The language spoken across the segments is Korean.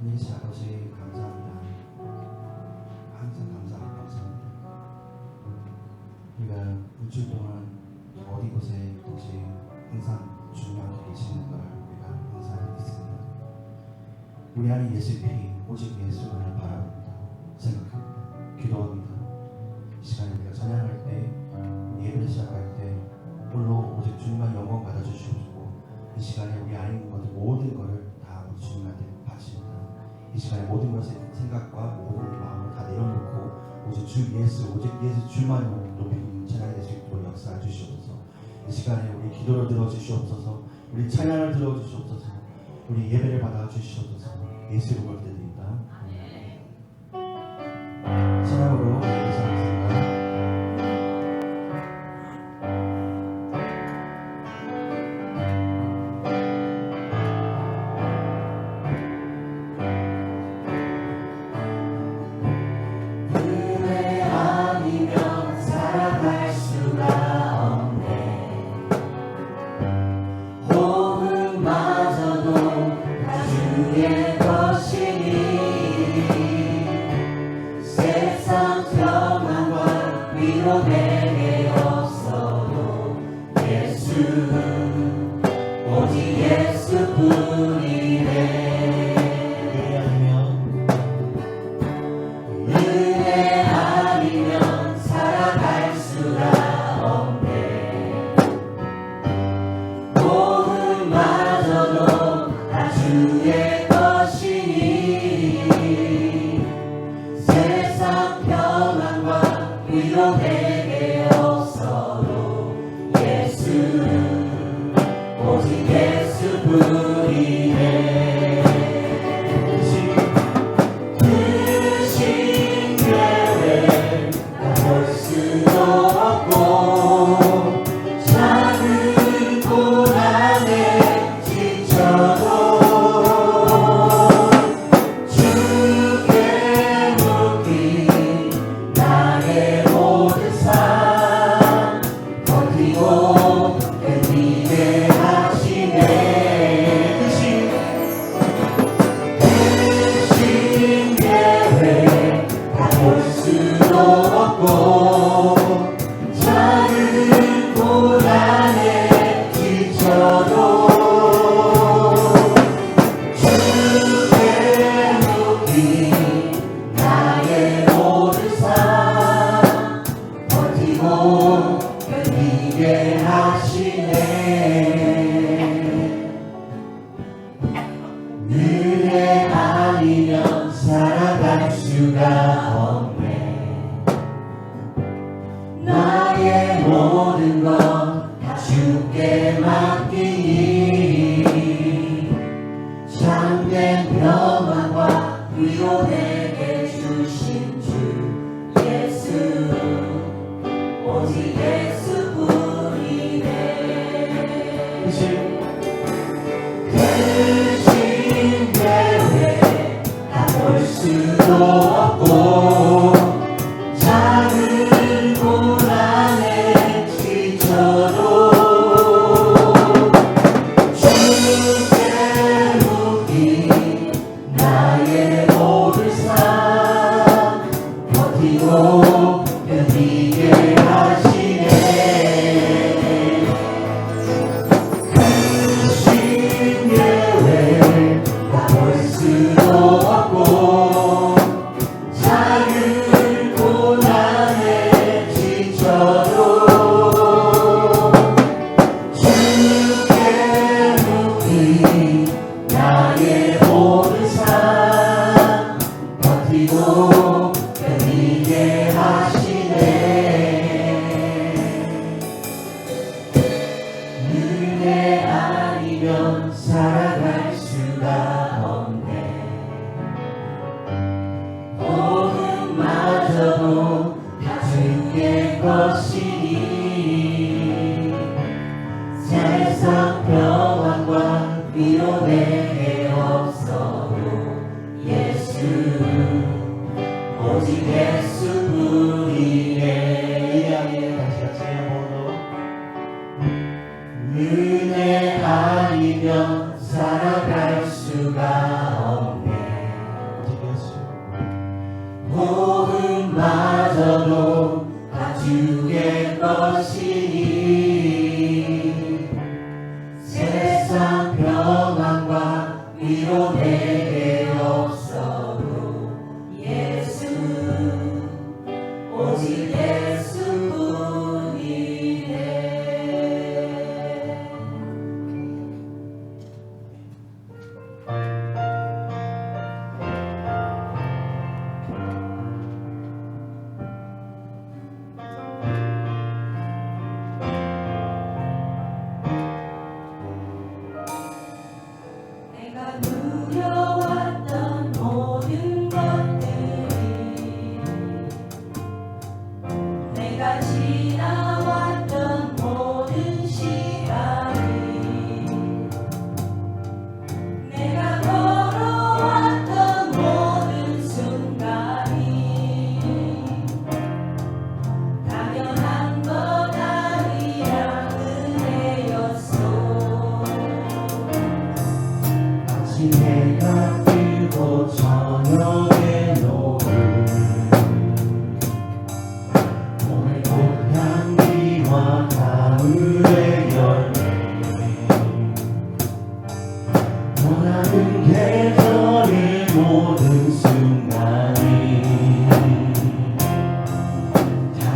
민씨 아버지 감사합니다. 항상 감사하고 감사합니다. 우리가 일주일 동안 어디 곳에 있든지 항상 중요하게 계시는 걸 우리가 항상 믿습니다. 우리 안에 예수의 오직 예수만을 바라봅니다. 생각합니다. 기도합니다. 생각과 모든 마음을 다 내려놓고 오직 주 예수, 오직 예수 주만 높이는 찬양이 될수 있도록 역사해 주시옵소서. 이 시간에 우리 기도를 들어주시옵소서. 우리 찬양을 들어주시옵소서. 우리 예배를 받아 주시옵소서. 예수 이름으로 드립니다. 주의 것이 祈祷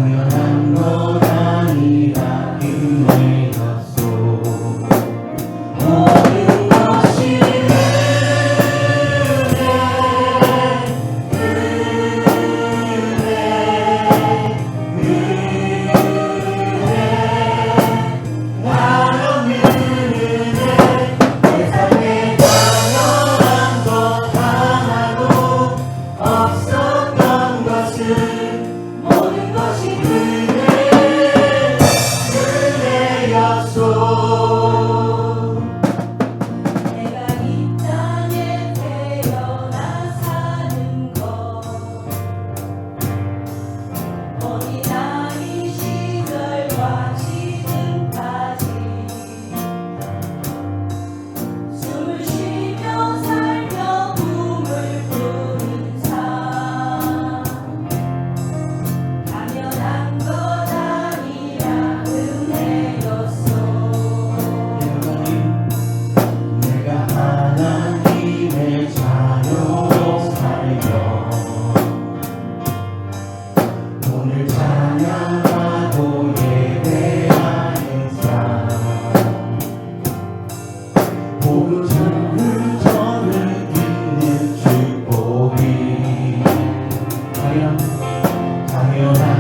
Yeah. よさよ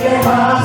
섬기